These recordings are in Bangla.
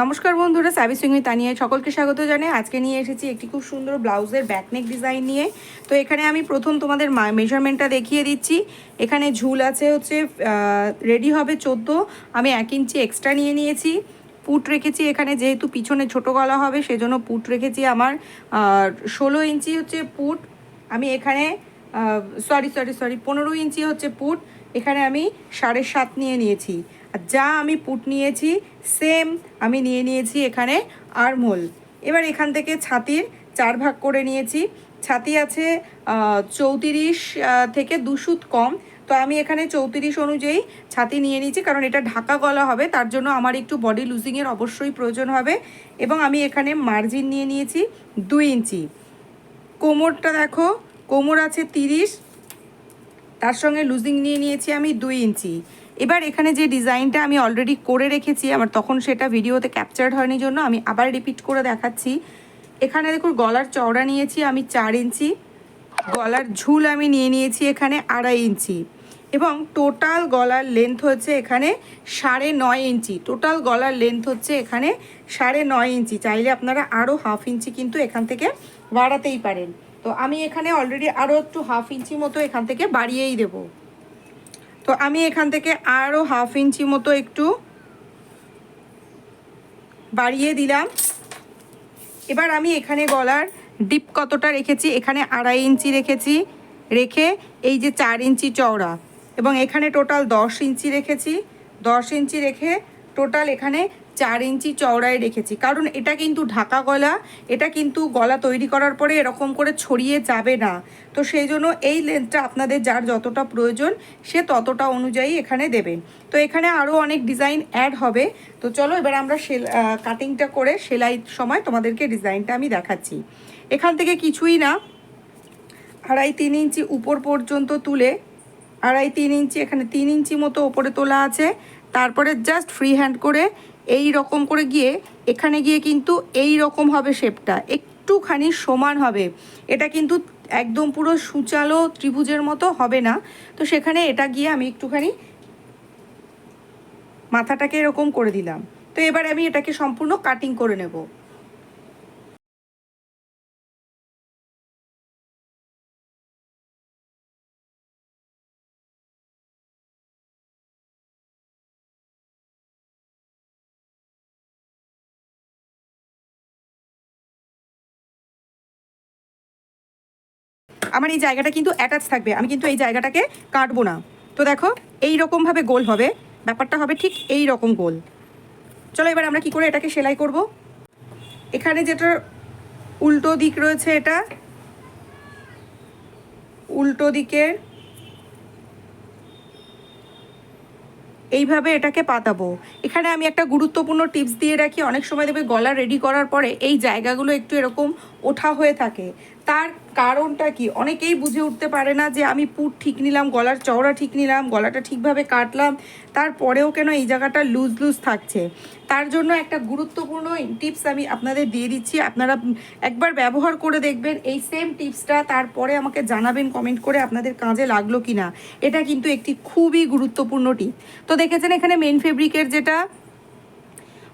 নমস্কার বন্ধুরা সাবি সিংহি তানিয়ে সকলকে স্বাগত জানাই। আজকে নিয়ে এসেছি একটি খুব সুন্দর ব্লাউজের ব্যাকনেক ডিজাইন নিয়ে। তো এখানে আমি প্রথম তোমাদের মেজারমেন্টটা দেখিয়ে দিচ্ছি। এখানে ঝুল আছে হচ্ছে রেডি হবে চোদ্দ। আমি এক ইঞ্চি এক্সট্রা নিয়ে নিয়েছি। পুট রেখেছি এখানে, যেহেতু পিছনে ছোট গলা হবে, সেজন্য পুট রেখেছি আমার। ষোলো ইঞ্চি হচ্ছে পুট। আমি এখানে সরি সরি সরি পনেরো ইঞ্চি হচ্ছে পুট। এখানে আমি সাড়ে সাত নিয়ে নিয়েছি। যা আমি পুট নিয়েছি সেম আমি নিয়ে নিয়েছি এখানে আরমোল। এবার এখান থেকে ছাতির চার ভাগ করে নিয়েছি। ছাতি আছে চৌত্রিশ থেকে দুশুত কম। তো আমি এখানে চৌত্রিশ অনুযায়ী ছাতি নিয়ে নিয়েছি, কারণ এটা ঢাকা গলা হবে, তার জন্য আমার একটু বডি লুজিংয়ের অবশ্যই প্রয়োজন হবে। এবং আমি এখানে মার্জিন নিয়ে নিয়েছি দুই ইঞ্চি। কোমরটা দেখো, কোমর আছে তিরিশ, তার সঙ্গে লুজিং নিয়ে নিয়েছি আমি দুই ইঞ্চি। এবার এখানে যে ডিজাইনটা আমি অলরেডি করে রেখেছি, আমার তখন সেটা ভিডিওতে ক্যাপচার্ড হয়নি জন্য আমি আবার রিপিট করে দেখাচ্ছি। এখানে দেখুন, গলার চওড়া নিয়েছি আমি চার ইঞ্চি, গলার ঝুল আমি নিয়ে নিয়েছি এখানে আড়াই ইঞ্চি এবং টোটাল গলার লেন্থ হচ্ছে এখানে সাড়ে নয় ইঞ্চি। টোটাল গলার লেন্থ হচ্ছে এখানে সাড়ে নয় ইঞ্চি। চাইলে আপনারা আরও হাফ ইঞ্চি কিন্তু এখান থেকে বাড়াতেই পারেন। তো আমি এখানে অলরেডি আরও একটু হাফ ইঞ্চি মতো এখান থেকে বাড়িয়েই দেব। তো আমি এখান থেকে আরও হাফ ইঞ্চি মতো একটু বাড়িয়ে দিলাম। এবার আমি এখানে গলার ডিপ কতটা রেখেছি, এখানে আড়াই ইঞ্চি রেখেছি, রেখে এই যে চার ইঞ্চি চওড়া এবং এখানে টোটাল দশ ইঞ্চি রেখেছি। দশ ইঞ্চি রেখে টোটাল এখানে চার ইঞ্চি চওড়ায় রেখেছি। কারণ এটা কিন্তু ঢাকা গলা, এটা কিন্তু গলা তৈরি করার পরে এরকম করে ছড়িয়ে যাবে না। তো সেই জন্য এই লেন্থটা আপনাদের যার যতটা প্রয়োজন, সে ততটা অনুযায়ী এখানে দেবেন তো এখানে আরও অনেক ডিজাইন অ্যাড হবে। তো চলো এবার আমরা সেল কাটিংটা করে সেলাই সময় তোমাদেরকে ডিজাইনটা আমি দেখাচ্ছি। এখান থেকে কিছুই না। আড়াই তিন ইঞ্চি উপর পর্যন্ত তুলে আড়াই তিন ইঞ্চি, এখানে তিন ইঞ্চি মতো ওপরে তোলা আছে। তারপরে জাস্ট ফ্রি হ্যান্ড করে এই রকম করে গিয়ে এখানে গিয়ে কিন্তু এই রকম হবে শেপটা একটুখানি সমান হবে। এটা কিন্তু একদম পুরো সুচালো ত্রিভুজের মতো হবে না। তো সেখানে এটা গিয়ে আমি একটুখানি মাথাটাকে এরকম করে দিলাম। তো এবার আমি এটাকে সম্পূর্ণ কাটিং করে নেব। আমার এই জায়গাটা কিন্তু অ্যাটাচ থাকবে। আমি কিন্তু এই জায়গাটাকে কাটবো না। তো দেখো এই রকমভাবে গোল হবে। ব্যাপারটা হবে ঠিক এই রকম গোল। চলো এবার আমরা কি করে এটাকে সেলাই করব? এখানে যেটা উল্টো দিক রয়েছে এটা, উল্টো দিকে এইভাবে এটাকে পাতাবো। এখানে আমি একটা গুরুত্বপূর্ণ টিপস দিয়ে রাখি। অনেক সময় দেখবে গলা রেডি করার পরে এই জায়গাগুলো একটু এরকম ওঠা হয়ে থাকে। তার কারণটা কি? অনেকেই বুঝে উঠতে পারে না যে আমি পুট ঠিক নিলাম, গলার চওড়া ঠিক নিলাম, গলাটা ঠিকভাবে কাটলাম, তারপরেও কেন এই জায়গাটা লুজ লুজ থাকছে? তার জন্য একটা গুরুত্বপূর্ণ টিপস আমি আপনাদের দিয়ে দিচ্ছি। আপনারা একবার ব্যবহার করে দেখবেন এই সেম টিপসটা তারপরে আমাকে জানাবেন কমেন্ট করে আপনাদের কাজে লাগল কি না এটা কিন্তু একটি খুবই গুরুত্বপূর্ণ টিপ তো দেখেছেন এখানে মেন ফেব্রিকের যেটা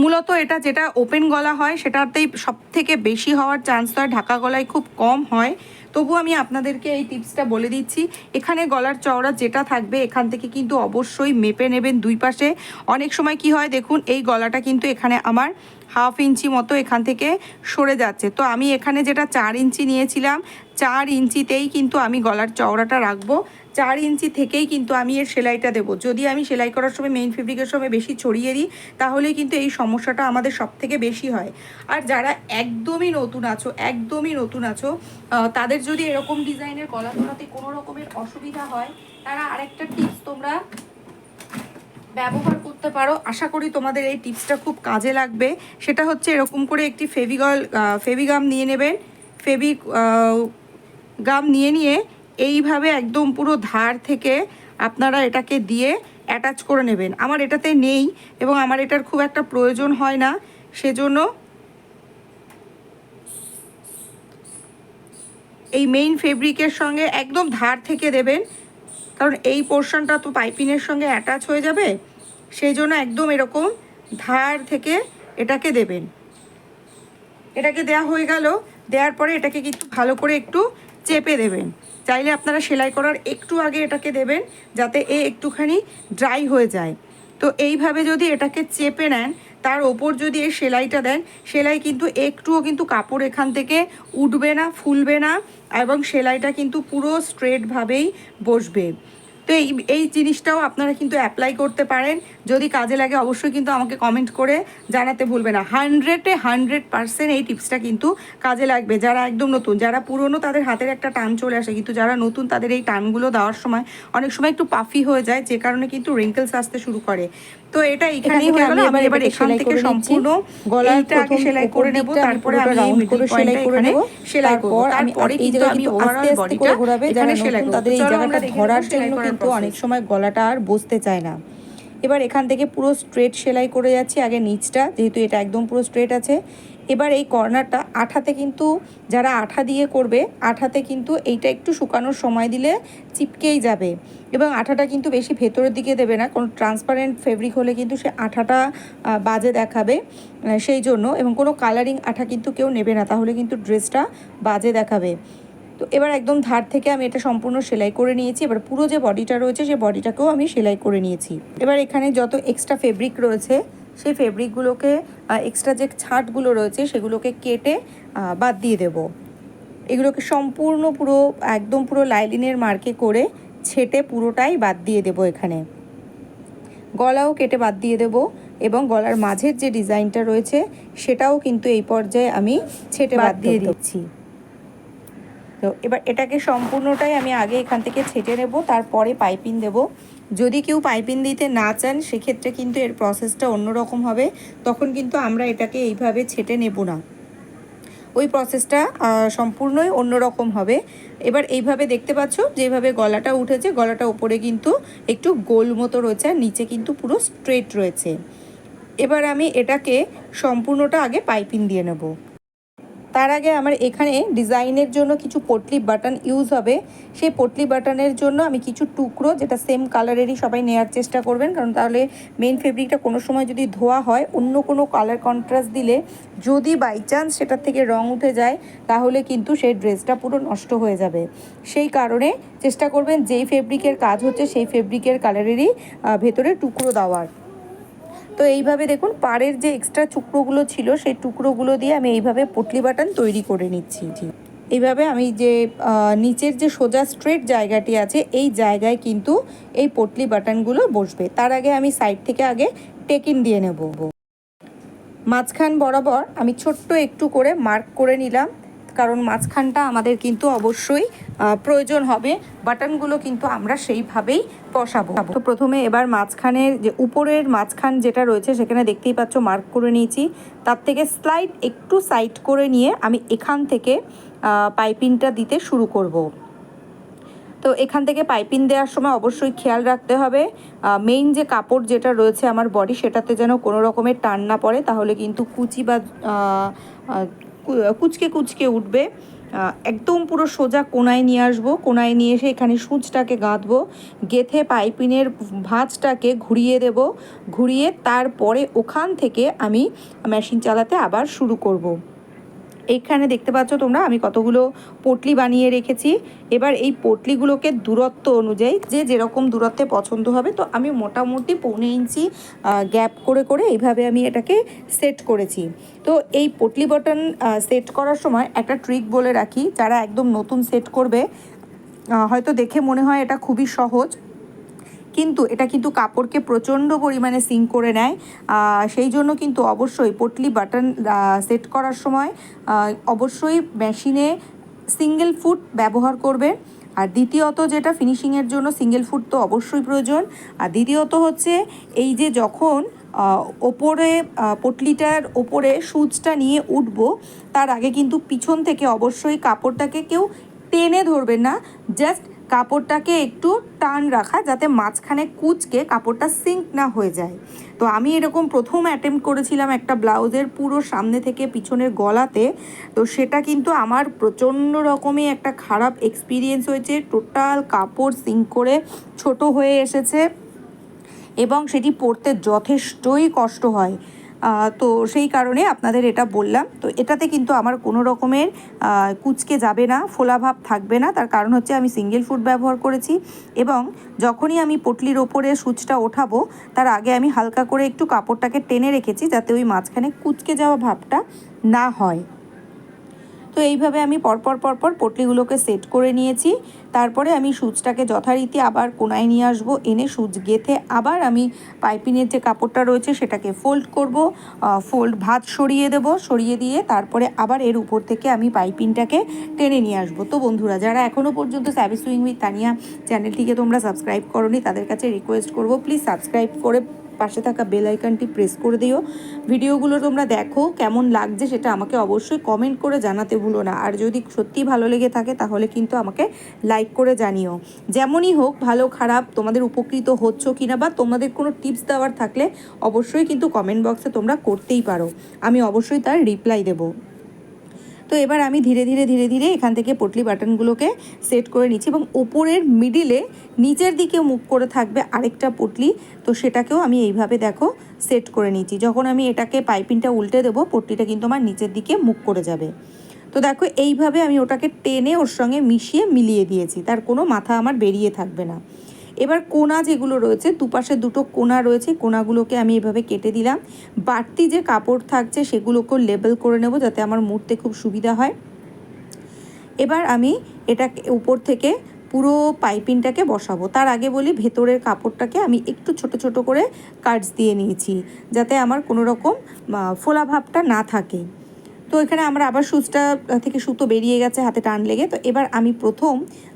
মূলত এটা যেটা ওপেন গলা হয়, সেটাতেই সব থেকে বেশি হওয়ার চান্স হয় ঢাকা গলায় খুব কম হয়। তবু আমি আপনাদেরকে এই টিপসটা বলে দিচ্ছি। এখানে গলার চওড়া যেটা থাকবে, এখান থেকে কিন্তু অবশ্যই মেপে নেবেন দুই পাশে। অনেক সময় কি হয় দেখুন, এই গলাটা কিন্তু এখানে আমার হাফ ইঞ্চি মতো এখান থেকে সরে যাচ্ছে। তো আমি এখানে যেটা চার ইঞ্চি নিয়েছিলাম, চার ইঞ্চিতেই কিন্তু আমি গলার চওড়াটা রাখব। চার ইঞ্চি থেকেই কিন্তু আমি এর সেলাইটা দেবো। যদি আমি সেলাই করার সময় মেইন ফেব্রিকের সময় বেশি ছড়িয়ে দিই তাহলে কিন্তু এই সমস্যাটা আমাদের সব থেকে বেশি হয়। আর যারা একদমই নতুন আছো, একদমই নতুন আছো তাদের যদি এরকম ডিজাইনের গলা তোলাতে কোনো রকমের অসুবিধা হয়, তারা আরেকটা টিপস তোমরা ব্যবহার করতে পারো। আশা করি তোমাদের এই টিপসটা খুব কাজে লাগবে। সেটা হচ্ছে এরকম করে একটি ফেভিগল ফেভিগাম নিয়ে নেবেন। ফেভি গাম নিয়ে নিয়ে এইভাবে একদম পুরো ধার থেকে আপনারা এটাকে দিয়ে অ্যাটাচ করে নেবেন। আমার এটাতে নেই এবং আমার এটার খুব একটা প্রয়োজন হয় না, সেজন্য এই মেইন ফেব্রিকের সঙ্গে একদম ধার থেকে দেবেন। কারণ এই পোর্শনটা তো পাইপিনের সঙ্গে অ্যাটাচ হয়ে যাবে সেই জন্য একদম এরকম ধার থেকে এটাকে দেবেন। এটাকে দেয়া হয়ে গেল, দেওয়ার পরে এটাকে কিন্তু ভালো করে একটু চেপে দেবেন। চাইলে আপনারা সেলাই করার একটু আগে এটাকে দেবেন যাতে এ একটুখানি ড্রাই হয়ে যায়। তো এইভাবে যদি এটাকে চেপে নেন, তার ওপর যদি এই সেলাইটা দেন, সেলাই কিন্তু একটুও কিন্তু কাপড় এখান থেকে উঠবে না, ফুলবে না এবং সেলাইটা কিন্তু পুরো স্ট্রেটভাবেই বসবে। তো এই এই জিনিসটাও আপনারা কিন্তু অ্যাপ্লাই করতে পারেন। যদি কাজে লাগে অবশ্যই কিন্তু আমাকে কমেন্ট করে জানাতে ভুলবে না। হান্ড্রেডে হান্ড্রেড পার্সেন্ট এই টিপসটা কিন্তু কাজে লাগবে। যারা একদম নতুন যারা পুরনো তাদের হাতের একটা টান চলে আসে। কিন্তু যারা নতুন তাদের এই টানগুলো দেওয়ার সময় অনেক সময় একটু পাফি হয়ে যায় যে কারণে কিন্তু রিঙ্কেলস আসতে শুরু করে। তো এটা এখানেই হয়ে গেল আমি এবার এখান থেকে সম্পূর্ণ গলার এইটা আগে সেলাই করে নেব তারপরে আমি middle সেলাই করে নেব। সেলাই করব। তারপরে কিন্তু আমি ওভারঅল বডিটা এখানে সেলাই করব। তাদের এই জায়গাটা ধরার জন্য কিন্তু অনেক সময় গলাটা আর বসতে চায় না। এবার এখান থেকে পুরো স্ট্রেট সেলাই করে যাচ্ছি আগে নিচটা যেহেতু এটা একদম পুরো স্ট্রেট আছে। এবার এই কর্নারটা আঠাতে কিন্তু যারা আঠা দিয়ে করবে আঠাতে কিন্তু এইটা একটু শুকানোর সময় দিলে চিপকেই যাবে। এবং আঠাটা কিন্তু বেশি ভেতরের দিকে দেবে না কোনো ট্রান্সপারেন্ট ফেব্রিক হলে কিন্তু সে আঠাটা বাজে দেখাবে সেই জন্য। এবং কোনো কালারিং আঠা কিন্তু কেউ নেবে না তাহলে কিন্তু ড্রেসটা বাজে দেখাবে। তো এবার একদম ধার থেকে আমি এটা সম্পূর্ণ সেলাই করে নিয়েছি। এবার পুরো যে বডিটা রয়েছে সেই বডিটাকেও আমি সেলাই করে নিয়েছি। এবার এখানে যত এক্সট্রা ফেব্রিক রয়েছে সেই ফেব্রিকগুলোকে এক্সট্রা যে ছাটগুলো রয়েছে সেগুলোকে কেটে বাদ দিয়ে দেব। এগুলোকে সম্পূর্ণ পুরো একদম পুরো লাইলিনের মার্কে করে ছেটে পুরোটাই বাদ দিয়ে দেব এখানে। গলাও কেটে বাদ দিয়ে দেব এবং গলার মাঝের যে ডিজাইনটা রয়েছে সেটাও কিন্তু এই পর্যায়ে আমি ছেটে বাদ দিয়ে দিচ্ছি। তো এবার এটাকে সম্পূর্ণটাই আমি আগে এখান থেকে ছেটে নেব, তারপরে পাইপিং দেব। যদি কেউ পাইপিং দিতে না চান, সেক্ষেত্রে কিন্তু এর প্রসেসটা অন্যরকম হবে। তখন কিন্তু আমরা এটাকে এইভাবে ছেটে নেব না। ওই প্রসেসটা সম্পূর্ণই অন্যরকম হবে। এবার এইভাবে দেখতে পাচ্ছ, যেভাবে গলাটা উঠেছে, গলাটা উপরে কিন্তু একটু গোল মতো রয়েছে আর নিচে কিন্তু পুরো স্ট্রেট রয়েছে। এবার আমি এটাকে সম্পূর্ণটা আগে পাইপিং দিয়ে নেব। তার আগে আমার এখানে ডিজাইনের জন্য কিছু পটলি বাটন ইউজ হবে। সেই পটলি বাটনের জন্য আমি কিছু টুকরো, যেটা সেম কালারেরই সবাই নেওয়ার চেষ্টা করবেন, কারণ তাহলে মেন ফেব্রিকটা কোনো সময় যদি ধোয়া হয়, অন্য কোনো কালার কন্ট্রাস্ট দিলে যদি বাই চান্স সেটার থেকে রং উঠে যায়, তাহলে কিন্তু সেই ড্রেসটা পুরো নষ্ট হয়ে যাবে। সেই কারণে চেষ্টা করবেন যেই ফেব্রিকের কাজ হচ্ছে, সেই ফেব্রিকের কালারেরই ভেতরে টুকরো দেওয়ার। তো এইভাবে দেখুন, পাড়ের যে এক্সট্রা টুকরোগুলো ছিল, সেই টুকরোগুলো দিয়ে আমি এইভাবে পটলি বাটন তৈরি করে নিচ্ছি। এইভাবে আমি যে নিচের যে সোজা স্ট্রেট জায়গাটি আছে, এই জায়গায় কিন্তু এই পটলি বাটানগুলো বসবে। তার আগে আমি সাইড থেকে আগে টেকিন দিয়ে নেব। মাঝখান বরাবর আমি ছোট্ট একটু করে মার্ক করে নিলাম। কারণ মাঝখানটা আমাদের কিন্তু অবশ্যই প্রয়োজন হবে। বাটনগুলো কিন্তু আমরা সেইভাবেই বসাবো। তো প্রথমে এবার মাঝখানের যে উপরের মাঝখান যেটা রয়েছে, সেখানে দেখতেই পাচ্ছ মার্ক করে নিয়েছি। তার থেকে স্লাইড একটু সাইড করে নিয়ে আমি এখান থেকে পাইপিংটা দিতে শুরু করব। তো এখান থেকে পাইপিং দেওয়ার সময় অবশ্যই খেয়াল রাখতে হবে। মেইন যে কাপড় যেটা রয়েছে আমার বডি সেটাতে যেন কোনো রকমের টান না পড়ে, তাহলে কিন্তু কুচি বা কুচকে কুচকে উঠবে। একদম পুরো সোজা কোনায় নিয়ে আসব। কোনায় নিয়ে এসে এখানে সূচটাকে গাঁথবো গেথে পাইপিনের ভাঁজটাকে ঘুরিয়ে দেব। ঘুরিয়ে তারপরে ওখান থেকে আমি মেশিন চালাতে আবার শুরু করব। এইখানে দেখতে পাচ্ছ তোমরা, আমি কতগুলো পটলি বানিয়ে রেখেছি। এবার এই পটলিগুলোকে দূরত্ব অনুযায়ী যে যেরকম দূরত্বে পছন্দ হবে, তো আমি মোটামুটি পৌনে ইঞ্চি গ্যাপ করে করে এইভাবে আমি এটাকে সেট করেছি। তো এই পটলি বটন সেট করার সময় একটা ট্রিক বলে রাখি, যারা একদম নতুন সেট করবে হয়তো দেখে মনে হয় এটা খুবই সহজ। কিন্তু এটা কিন্তু কাপড়কে প্রচণ্ড পরিমাণে সিঙ্ক করে নেয়। সেই জন্য কিন্তু অবশ্যই পটলি বাটন সেট করার সময় অবশ্যই মেশিনে সিঙ্গেল ফুট ব্যবহার করবে আর দ্বিতীয়ত যেটা ফিনিশিংয়ের জন্য সিঙ্গেল ফুট তো অবশ্যই প্রয়োজন। আর দ্বিতীয়ত হচ্ছে এই যে যখন ওপরে পটলিটার ওপরে সুচটা নিয়ে উঠব, তার আগে কিন্তু পিছন থেকে অবশ্যই কাপড়টাকে কেউ টেনে ধরবেন না। জাস্ট কাপড়টাকে একটু টান রাখা যাতে মাঝখানে কুচকে কাপড়টা সিঙ্ক না হয়ে যায়। তো আমি এরকম প্রথম অ্যাটেম্প করেছিলাম একটা ব্লাউজের পুরো সামনে থেকে পিছনের গলাতে। তো সেটা কিন্তু আমার প্রচণ্ড রকমই একটা খারাপ এক্সপিরিয়েন্স হয়েছে। টোটাল কাপড় সিঙ্ক করে ছোট হয়ে এসেছে এবং সেটি পরতে যথেষ্টই কষ্ট হয়। তো সেই কারণে আপনাদের এটা বললাম। তো এটাতে কিন্তু আমার কোনো রকমের কুচকে যাবে না ফোলাভাব থাকবে না। তার কারণ হচ্ছে আমি সিঙ্গেল ফুড ব্যবহার করেছি এবং যখনই আমি পটলির ওপরে সুচটা ওঠাবো, তার আগে আমি হালকা করে একটু কাপড়টাকে টেনে রেখেছি যাতে ওই মাঝখানে কুচকে যাওয়া ভাবটা না হয়। তো এইভাবে আমি পরপর পরপর পটলিগুলোকে সেট করে নিয়েছি। তারপরে আমি সুচটাকে যথারীতি আবার কোনায় নিয়ে আসব। এনে সুচ গেথে আবার আমি পাইপিনের যে কাপড়টা রয়েছে সেটাকে ফোল্ড করব। ফোল্ড ভাত সরিয়ে দেব। সরিয়ে দিয়ে তারপরে আবার এর উপর থেকে আমি পাইপিনটাকে টেনে নিয়ে আসব। তো বন্ধুরা, যারা এখনও পর্যন্ত স্যাভি সুইং উইথ তানিয়া চ্যানেলটিকে তোমরা সাবস্ক্রাইব করনি, তাদের কাছে রিকোয়েস্ট করব প্লিজ সাবস্ক্রাইব করে পাশে থাকা বেল আইকনটি প্রেস করে দিও। ভিডিওগুলো তোমরা দেখো, কেমন লাগছে সেটা আমাকে অবশ্যই কমেন্ট করে জানাতে ভুলো না। আর যদি সত্যি ভালো লেগে থাকে, তাহলে কিন্তু আমাকে লাইক করে জানিও। যেমনই হোক, ভালো, খারাপ, তোমাদের উপকৃত হচ্ছ কি না বা তোমাদের কোনো টিপস দেওয়ার থাকলে অবশ্যই কিন্তু কমেন্ট বক্সে তোমরা করতেই পারো। আমি অবশ্যই তার রিপ্লাই দেবো। তো এবার আমি ধীরে ধীরে ধীরে ধীরে এখান থেকে পটলি বাটনগুলোকে সেট করে নিচ্ছি এবং ওপরের মিডিলে নিচের দিকে মুখ করে থাকবে আরেকটা পটলি। তো সেটাকেও আমি এইভাবে দেখো সেট করে নিচ্ছি। যখন আমি এটাকে পাইপিংটা উল্টে দেবো, পটলিটা কিন্তু আমার নিচের দিকে মুখ করে যাবে। তো দেখো এইভাবে আমি ওটাকে টেনে ওর সঙ্গে মিশিয়ে মিলিয়ে দিয়েছি। তার কোনো মাথা আমার বেরিয়ে থাকবে না। এবার কোনা যেগুলো রয়েছে দুপাশে দুটো কোনা রয়েছে কোনাগুলোকে আমি এভাবে কেটে দিলাম। বাড়তি যে কাপড় থাকছে সেগুলোকেও লেবেল করে নেব যাতে আমার মুড়তে খুব সুবিধা হয়। এবার আমি এটা উপর থেকে পুরো পাইপিংটাকে বসাবো। তার আগে বলি ভেতরের কাপড়টাকে আমি একটু ছোট ছোট করে কাটস দিয়ে নিয়েছি যাতে আমার কোনো রকম আহ, ফোলা ভাবটা না থাকে। তো এখানে আমরা আবার সুচটা থেকে সুতো বেরিয়ে গেছে হাতে টান লেগে। তো এবার আমি প্রথম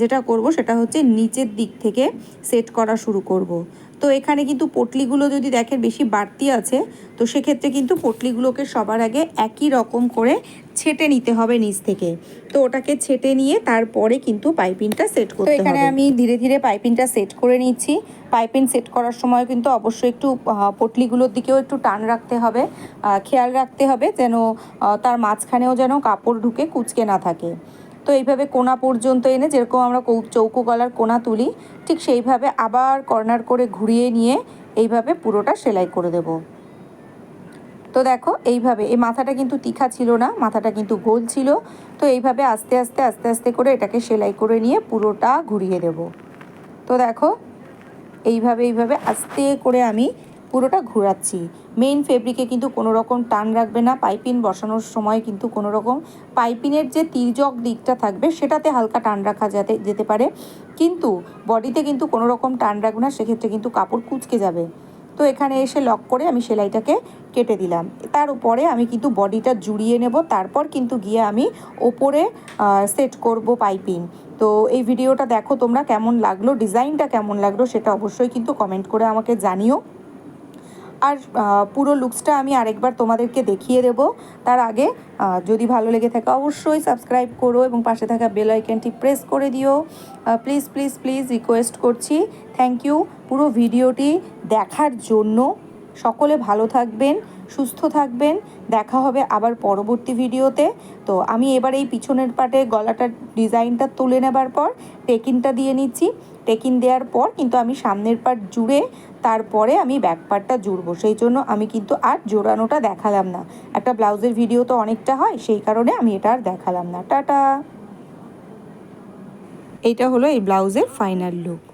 যেটা করব সেটা হচ্ছে নিচের দিক থেকে সেট করা শুরু করব। তো এখানে কিন্তু পটলিগুলো যদি দেখেন বেশি বাড়তি আছে, তো সেক্ষেত্রে কিন্তু পটলিগুলোকে সবার আগে একই রকম করে ছেটে নিতে হবে নিচ থেকে। তো ওটাকে ছেটে নিয়ে তারপরে কিন্তু পাইপিংটা সেট করতে হবে এখানে আমি ধীরে ধীরে পাইপিংটা সেট করে নিচ্ছি। পাইপিং সেট করার সময় কিন্তু অবশ্যই একটু পটলিগুলোর দিকেও একটু টান রাখতে হবে। খেয়াল রাখতে হবে যেন তার মাঝখানেও যেন কাপড় ঢুকে কুচকে না থাকে। তো এইভাবে কোনা পর্যন্ত এনে যেরকম আমরা কৌ- চৌকো গলার কোনা তুলি ঠিক সেইভাবে আবার কর্নার করে ঘুরিয়ে নিয়ে এইভাবে পুরোটা সেলাই করে দেব। তো দেখো, এইভাবে, এই মাথাটা কিন্তু তীখা ছিল না, মাথাটা কিন্তু গোল ছিল। তো এইভাবে আস্তে আস্তে আস্তে আস্তে করে এটাকে সেলাই করে নিয়ে পুরোটা ঘুরিয়ে দেব। তো দেখো, এইভাবে এইভাবে আস্তে করে আমি পুরোটা ঘোরাচ্ছি। মেইন ফেব্রিকে কিন্তু কোনো রকম টান রাখবে না পাইপিন বসানোর সময় কিন্তু কোনো রকম পাইপিনের যে তির্যক দিকটা থাকবে, সেটাতে হালকা টান রাখা যাতে, যেতে পারে। কিন্তু বডিতে কিন্তু কোনো রকম টান রাখবে না, সেক্ষেত্রে কিন্তু কাপড় কুচকে যাবে। তো এখানে এসে লক করে আমি সেলাইটাকে কেটে দিলাম। তার উপরে আমি কিন্তু বডিটা জুড়িয়ে নেব, তারপর কিন্তু গিয়ে আমি ওপরে সেট করব পাইপিং তো এই ভিডিওটা দেখো তোমরা কেমন লাগল, ডিজাইনটা কেমন লাগল সেটা অবশ্যই কিন্তু কমেন্ট করে আমাকে জানিও। আর পুরো লুকসটা আমি আরেকবার তোমাদেরকে দেখিয়ে দেব। তার আগে যদি ভালো লেগে থাকে অবশ্যই সাবস্ক্রাইব করো এবং পাশে থাকা বেল আইকনটি প্রেস করে দিও। প্লিজ প্লিজ প্লিজ রিকোয়েস্ট করছি। থ্যাংক ইউ পুরো ভিডিওটি দেখার জন্য সকলে ভালো থাকবেন, সুস্থ থাকবেন। দেখা হবে আবার পরবর্তী ভিডিওতে। তো আমি এবার এই পিছনের পাটে গলাটার ডিজাইনটা তুলে নেবার পর টেকিনটা দিয়ে নিচ্ছি। টেকিন দেওয়ার পর কিন্তু আমি সামনের পার্ট জুড়ে তারপরে আমি ব্যাক পার্টটা জুড়বো। সেই জন্য আমি কিন্তু আর জোড়ানোটা দেখালাম না। একটা ব্লাউজের ভিডিও তো অনেকটা হয়, সেই কারণে আমি এটা আর দেখালাম না। টাটা! এইটা হলো এই ব্লাউজের ফাইনাল লুক।